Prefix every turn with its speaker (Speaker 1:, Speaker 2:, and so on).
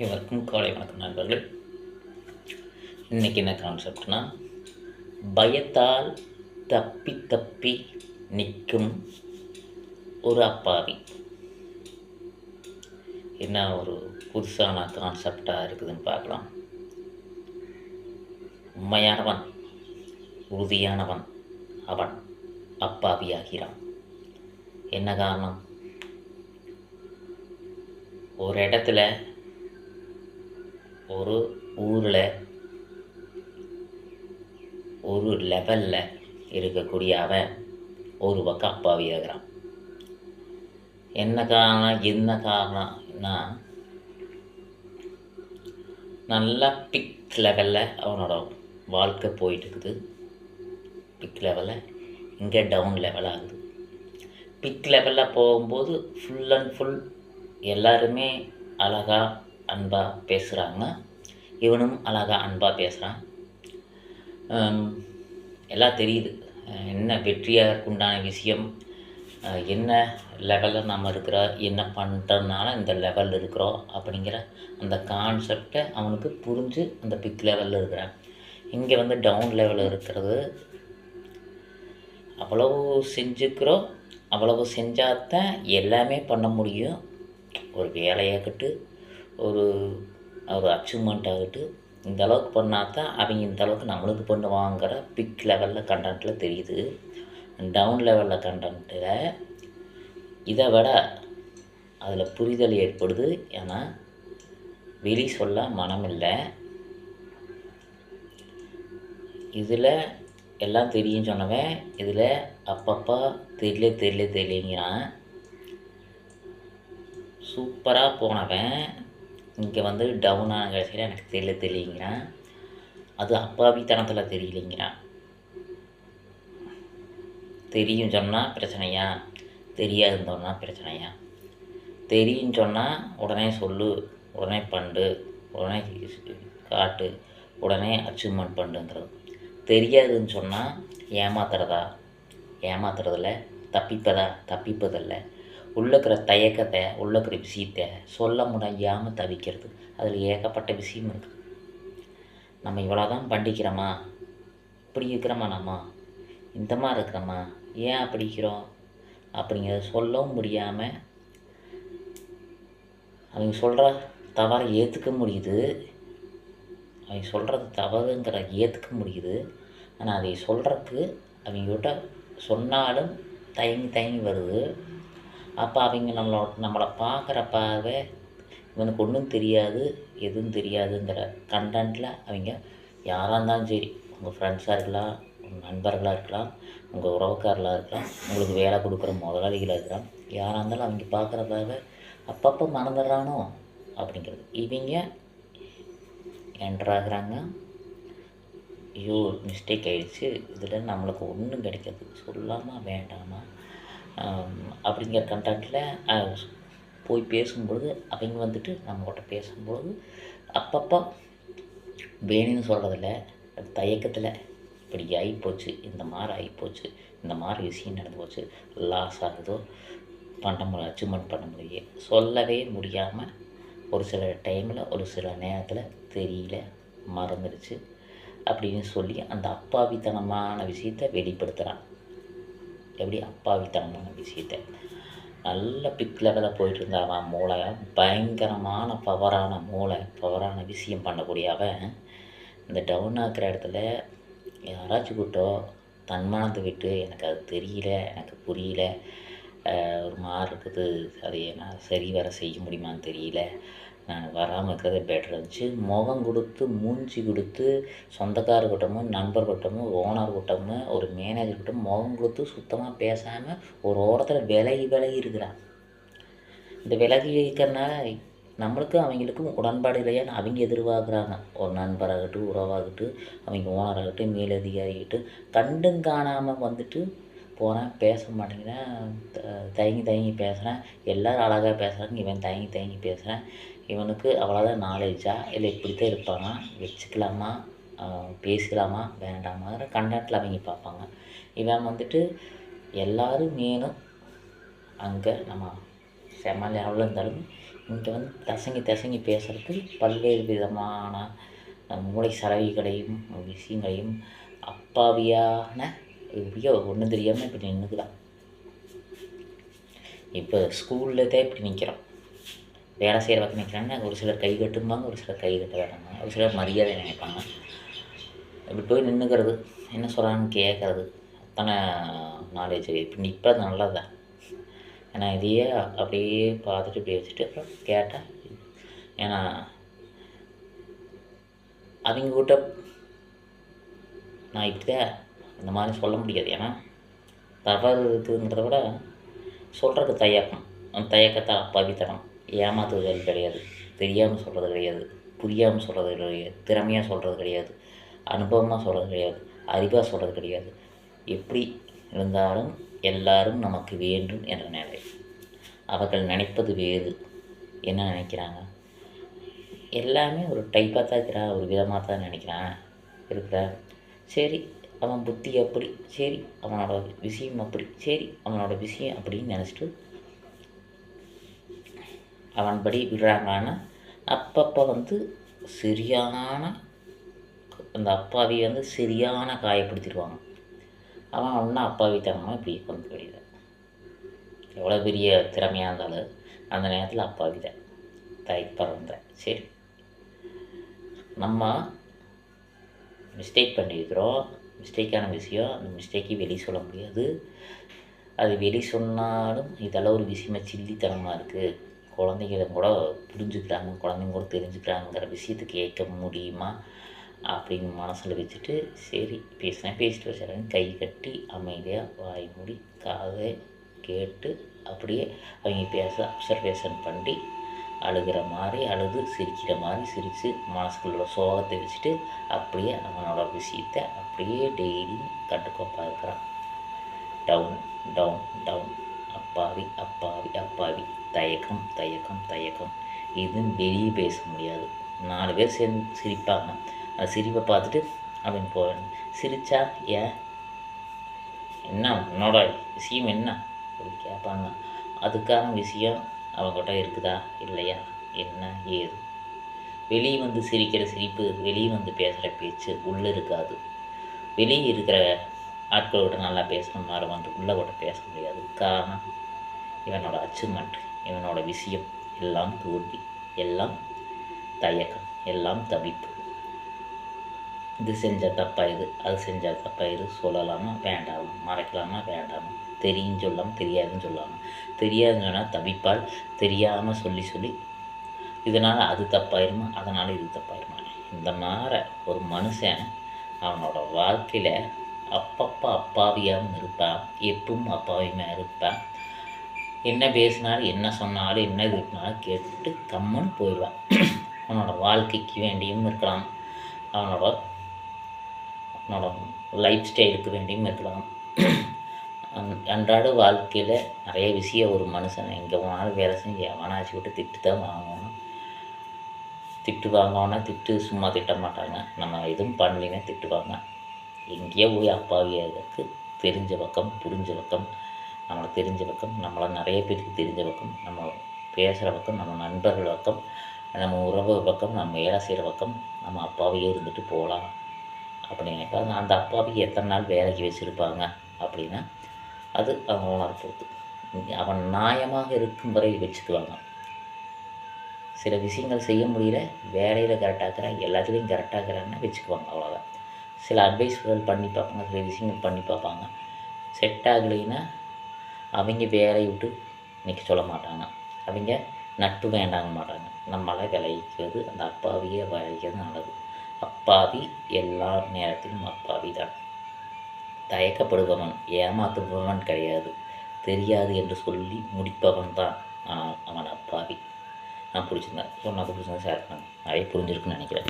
Speaker 1: இவருக்கும் காலை வணக்கம் நண்பர்கள். இன்றைக்கி என்ன கான்செப்ட்னா பயத்தால் தப்பி தப்பி நிற்கும் ஒரு அப்பாவி. என்ன ஒரு புதுசான கான்செப்டாக இருக்குதுன்னு பார்க்கலாம். உண்மையானவன் உறுதியானவன் அவன் அப்பாவியாகிறான். என்ன காரணம்? ஒரு இடத்துல ஒரு ஊரில் ஒரு லெவலில் இருக்கக்கூடிய அவன் ஒரு பக்கம் அப்பாவியாகிறான் என்ன காரணம் என்ன காரணம்னா நல்லா பிக் லெவலில் அவனோட வாழ்க்கை போயிட்டுருக்குது. பிக் லெவலில் இங்கே டவுன் லெவலாக இருக்குது பிக் லெவலில் போகும்போது ஃபுல் அண்ட் ஃபுல் எல்லாருமே அழகாக அன்பாக பேசுகிறாங்க இவனும் அழகாக அன்பாக பேசுகிறான் எல்லாம் தெரியுது. என்ன வெற்றியாக உண்டான விஷயம்? என்ன லெவலில் நம்ம இருக்கிறோம்? என்ன பண்ணுறதுனால இந்த லெவலில் இருக்கிறோம்? அப்படிங்கிற அந்த கான்செப்டை அவனுக்கு புரிஞ்சு அந்த பிக் லெவலில் இருக்கிறான். இங்கே வந்து டவுன் லெவலில் இருக்கிறது. அவ்வளவு செஞ்சுக்கிறோம். அவ்வளவு செஞ்சாதான் எல்லாமே பண்ண முடியும். ஒரு வேலையாகட்டும் ஒரு ஒரு அச்சீவ்மெண்ட் ஆகிட்டு இந்த அளவுக்கு பண்ணால் தான் அவங்க இந்த அளவுக்கு நம்மளுக்கு பண்ணுவாங்கிற பிக் லெவலில் கண்டென்ட்டில் தெரியுது. டவுன் லெவலில் கண்டென்ட்டில் இதை விட அதில் புரிதல் ஏற்படுது. ஏன்னா வெளி சொல்ல மனமில்லை இதில் எல்லாம் தெரியும் சொன்னவன் இதில் அப்பப்போ தெரியல தெரியல தெரியலங்கிறான். சூப்பராக போனவன். இங்கே வந்து டவுன் ஆன கடைசியில் எனக்கு தெரியல தெரியலங்கிறான் அது அப்பாவித்தனத்தில் தெரியலைங்கிறான். தெரியும் சொன்னால் பிரச்சனையா? தெரியாதுன்னு சொன்னால் பிரச்சனையா? தெரியும் சொன்னால் உடனே சொல்லு உடனே பண்ணு உடனே காட்டு உடனே அச்சீவ்மெண்ட் பண்ணுங்கிறது தெரியாதுன்னு சொன்னால் ஏமாத்துறதா? ஏமாத்துறதில்ல தப்பிப்பதா? தப்பிப்பதில்லை. உள்ளே இருக்கிற தயக்கத்தை உள்ளே இருக்கிற விஷயத்தை சொல்ல முடியாமல் தவிக்கிறது. அதில் ஏகப்பட்ட விஷயம் இருக்குது நம்ம இவ்வளோ தான் பண்ணிக்கிறோமா இப்படி இருக்கிறோமா நம்ம இந்த மாதிரி இருக்கிறோமா? ஏன் அப்படி இருக்கிறோம்? அப்படிங்கிறத சொல்லவும் முடியாமல் அவங்க சொல்கிற தவறை ஏற்றுக்க முடியுது. அவங்க சொல்கிறது தவறுங்கிற ஏற்றுக்க முடியுது. ஆனால் அதை சொல்கிறதுக்கு அவங்ககிட்ட சொன்னாலும் தயங்கி தயங்கி வருது. அப்போ அவங்க நம்மளோட நம்மளை பார்க்குறப்பாவே இவனுக்கு ஒன்றும் தெரியாது எதுவும் தெரியாதுங்கிற கண்டென்ட்டில் அவங்க யாராக இருந்தாலும் சரி உங்கள் ஃப்ரெண்ட்ஸாக இருக்கலாம் உங்கள் நண்பர்களாக இருக்கலாம் உங்கள் உறவுக்காரர்களாக இருக்கலாம் உங்களுக்கு வேலை கொடுக்குற முதலாளிகளாக இருக்கலாம் யாராக இருந்தாலும் அவங்க பார்க்குற அப்பப்போ மறந்துடுறானோ அப்படிங்கிறது. இவங்க என்ட்ராகிறாங்க ஐயோ மிஸ்டேக் ஆகிடுச்சு இதில் நம்மளுக்கு ஒன்றும் கிடைக்காது. சொல்லாமல் வேண்டாமா? அப்படிங்கிற கண்டாக்டில் போய் பேசும்பொழுது அவங்க வந்துட்டு நம்மக்கிட்ட பேசும்பொழுது அப்பப்போ வேணும்னு சொல்கிறதில்ல தயக்கத்தில் இப்படி ஆகிப்போச்சு இந்த மாதிரி ஆகிப்போச்சு இந்த மாதிரி விஷயம் நடந்து போச்சு லாஸ் ஆகுதோ பண்ண முடியல அச்சீவ்மெண்ட் பண்ண முடியே சொல்லவே முடியாமல் ஒரு சில டைமில் ஒரு சில நேரத்தில் தெரியல மறந்துடுச்சு அப்படின்னு சொல்லி அந்த அப்பாவித்தனமான விஷயத்தை வெளிப்படுத்துகிறான் எப்படி அப்பாவித்தனமான விஷயத்தை நல்ல பிக் லெவலில் போயிட்டு இருந்த அவன் மூளை. பயங்கரமான பவரான மூளை. பவரான விஷயம் பண்ணக்கூடிய அவன். இந்த டவுன் ஆக்கிற இடத்துல யாராச்சும் கூட்டோ தன்மானத்தை விட்டு எனக்கு அது தெரியல எனக்கு புரியல. ஒரு இருக்குது அதை நான் சரி வர செய்ய முடியுமான்னு தெரியல. நான் வராமல் இருக்கிறது பெட்டர் இருந்துச்சு. முகம் கொடுத்து மூஞ்சி கொடுத்து சொந்தக்கார கூட்டமும் நண்பர் கூட்டமும் ஓனர் கூட்டமும் ஒரு மேனேஜர் கூட்டம் முகம் கொடுத்து சுத்தமாக பேசாமல் ஒரு ஓரத்தில் விலகி விலகி இருக்கிறான் இந்த விலகி இருக்கிறனால நம்மளுக்கும் அவங்களுக்கும் உடன்பாடு இல்லையான்னு அவங்க எதிர்பார்க்குறாங்க. ஒரு நண்பராகட்டும் உறவாகட்டும் அவங்க ஓனராகட்டும் மேலதிகாரிகிட்டும் கண்டும் காணாமல் வந்துட்டு போகிறேன் பேச மாட்டேங்கிறேன் தயங்கி தயங்கி பேசுகிறேன் எல்லோரும் அழகாக பேசுகிறாங்க இவன் தயங்கி தயங்கி பேசுகிறேன் இவனுக்கு அவ்வளோதான் நாலேஜா இல்லை இப்படி தான் இருப்பானா? வச்சுக்கலாமா? பேசலாமா? வேண்டாமாங்கிற கண்டென்ட்டில் அவங்க பார்ப்பாங்க. இவன் வந்துட்டு எல்லோரும் மீனும் அங்கே நம்ம செம்ம லெவலில் இருந்தாலும் இங்கே வந்து தசங்கி தசங்கி பேசுகிறதுக்கு பல்வேறு விதமான மூளை சலவைகளையும் விஷயங்களையும் அப்பாவியான எப்படியோ ஒன்றும் தெரியாமல் இப்படி நின்றுக்கலாம் இப்போ ஸ்கூலில் தான் இப்படி நிற்கிறோம் வேலை செய்கிற பக்கம் நிற்கிறாங்க ஒரு சிலர் கை கட்டும்பாங்க ஒரு சிலர் கை கட்ட வேணாங்க ஒரு சிலர் மரியாதை நினைப்பாங்க. இப்படி போய் நின்றுக்கிறது என்ன சொல்கிறான்னு கேட்கறது அத்தனை நாலேஜ் இப்போ இப்போ நல்லது தான் ஏன்னா இதையே அப்படியே பார்த்துட்டு இப்படி வச்சுட்டு அப்புறம் கேட்டால் ஏன்னா அவங்க கிட்ட நான் இப்படி தான் இந்த மாதிரி சொல்ல முடியாது. ஏன்னா தவறு இருக்குதுங்கிறத விட சொல்கிறதுக்கு தயக்கம். அந்த தயக்கத்தை அப்பாவித்தனம் ஏமாத்துதல் கிடையாது. தெரியாமல் சொல்கிறது கிடையாது. புரியாமல் சொல்கிறது கிடையாது. திறமையாக சொல்கிறது கிடையாது. அனுபவமாக சொல்கிறது கிடையாது. அறிவாக சொல்கிறது கிடையாது. எப்படி இருந்தாலும் எல்லாரும் நமக்கு வேண்டும் என்ற நிலை. அவர்கள் நினைப்பது வேறு. என்ன நினைக்கிறாங்க? எல்லாமே ஒரு டைப்பாக தான் இருக்கிறா. ஒரு விதமாக தான் நினைக்கிறான். இருக்கிறான் சரி அவன் புத்தி அப்படி சரி அவனோட விஷயம் அப்படி சரி அவனோட விஷயம் அப்படின்னு நினச்சிட்டு அவன்படி விடுறாங்களான்னா அப்பப்போ வந்து சரியான அந்த அப்பாவி வந்து சரியான காயப்படுத்திடுவாங்க. அவன் ஒன்றும் அப்பாவித்தனமாக இப்படி கொண்டு வெளியில எவ்வளோ பெரிய திறமையாக இருந்தாலும் அந்த நேரத்தில் அப்பாவி தான் தைப்பறந்த சரி. நம்ம மிஸ்டேக் பண்ணியிருக்கிறோம். மிஸ்டேக்கான விஷயம் அந்த மிஸ்டேக்கை வெளியே சொல்ல முடியாது. அது வெளி சொன்னாலும் இதெல்லாம் ஒரு விஷயமா சில்லித்தனமாக இருக்குது குழந்தைங்கள கூட புரிஞ்சுக்கிறாங்க குழந்தைங்க கூட தெரிஞ்சுக்கிறாங்கிற விஷயத்தை கேட்க முடியுமா? அப்படின்னு மனசில் வச்சுட்டு சரி பேசினா பேசிட்டு வச்சுருங்க கை கட்டி அமைதியாக வாய் மூடி காதை கேட்டு அப்படியே அவங்க பேச அப்சர்வேஷன் பண்ணி அழுகிற மாதிரி அழுது சிரிக்கிற மாதிரி சிரித்து மனசுக்குள்ள சோகத்தை வச்சுட்டு அப்படியே அவனோட விஷயத்தை அப்படியே டெய்லியும் கட்டுக்கோப்பாக இருக்கிறான். டவுன் டவுன் டவுன் அப்பாவி அப்பாவி அப்பாவி. தயக்கம் தயக்கம் தயக்கம். இது வெளியே பேச முடியாது. நாலு பேர் சேர்ந்து சிரிப்பாங்க. அந்த சிரிப்பை பார்த்துட்டு அப்படின்னு போவேன் சிரிச்சா ஏன் என்ன? உன்னோட விஷயம் என்ன? அப்படி கேட்பாங்க. அதுக்கான விஷயம் அவங்ககிட்ட இருக்குதா? இல்லையா? என்ன? ஏது? வெளியே வந்து சிரிக்கிற சிரிப்பு வெளியே வந்து பேசுகிற பேச்சு உள்ளே இருக்காது. வெளியே இருக்கிற ஆட்களோட நல்லா பேசணும்னால வந்து உள்ளே கூட பேச முடியாது. காரணம் இவனோட அச்சீவ்மெண்ட் இவனோட விஷயம் எல்லாம் தோல்வி எல்லாம் தயக்கம் எல்லாம் தவிப்பு. இது செஞ்சால் தப்பாக இது அது செஞ்சால் தப்பாக இது சொல்லலாமா வேண்டாமா மறைக்கலாமா வேண்டாமா? தெரியும் சொல்லாமல் தெரியாதுன்னு சொல்லாமல் தெரியாதுன்னு சொன்னால் தவிப்பால் தெரியாமல் சொல்லி சொல்லி இதனால் அது தப்பாயிருமா? அதனால் இது தப்பாயிருமா? இந்த மாதிரி ஒரு மனுஷன் அவனோட வாழ்க்கையில் அப்பப்போ அப்பாவியாகவும் இருப்பான் எப்பவும் அப்பாவியமாக இருப்பான். என்ன பேசினாலும் என்ன சொன்னாலும் என்ன இது கேட்டு கம்முன்னு போயிடுவான். அவனோட வாழ்க்கைக்கு வேண்டியும் இருக்கலாம். அவனோட அவனோட லைஃப் ஸ்டைலுக்கு வேண்டியும் இருக்கலாம். அன்றாட வாழ்க்கையில் நிறைய விஷயம் ஒரு மனுஷன் எங்கே போனாலும் வேலை செஞ்சு எவனாச்சு விட்டு திட்டு தான் வாங்கணும் திட்டுவாங்க திட்டு சும்மா திட்ட மாட்டாங்க. நம்ம எதுவும் பண்ணலைன்னா திட்டுவாங்க. எங்கேயோ போய் அப்பாவியாருக்கு தெரிஞ்ச பக்கம் புரிஞ்ச பக்கம் நம்மளை தெரிஞ்ச பக்கம் நம்மளை நிறைய பேருக்கு தெரிஞ்ச பக்கம் நம்ம பேசுகிற பக்கம் நம்ம நண்பர்கள் பக்கம் நம்ம உறவு பக்கம் நம்ம வேலை செய்கிற பக்கம் நம்ம அப்பாவையே இருந்துட்டு போகலாம். அப்படி நினைப்பாங்க அந்த அப்பாவை எத்தனை நாள் வேலைக்கு வச்சுருப்பாங்க அப்படின்னா அது அவங்க உணர பொறுத்து அவன் நியாயமாக இருக்கும் வரை வச்சுக்குவாங்க. சில விஷயங்கள் செய்ய முடியல வேலையில் கரெக்டாகிறேன் எல்லாத்துலேயும் கரெக்டாகிறேன்னா வச்சுக்குவாங்க அவ்வளோதான் சில அட்வைஸ்கள் பண்ணி பார்ப்பாங்க சில விஷயங்கள் பண்ணி பார்ப்பாங்க. செட் ஆகலைன்னா அவங்க வேலையை விட்டு நிற்க சொல்ல மாட்டாங்க. அவங்க நட்பு வேண்டாங்க மாட்டாங்க. நம்மளால் விளைவிக்கிறது அந்த அப்பாவியை விளைவிக்கிறது நல்லது. அப்பாவி எல்லா நேரத்திலும் அப்பாவி தான். தயக்கப்படுபவன் ஏமாத்துபவன் கிடையாது. தெரியாது என்று சொல்லி முடிப்பவன் தான் ஆனால் அவன் அப்பாவி. நான் பிடிச்சிருந்தேன். சொன்னது பிடிச்சிருந்தா ஷேர் பண்ணுங்க நிறைய புரிஞ்சிருக்குன்னு நினைக்கிறேன்.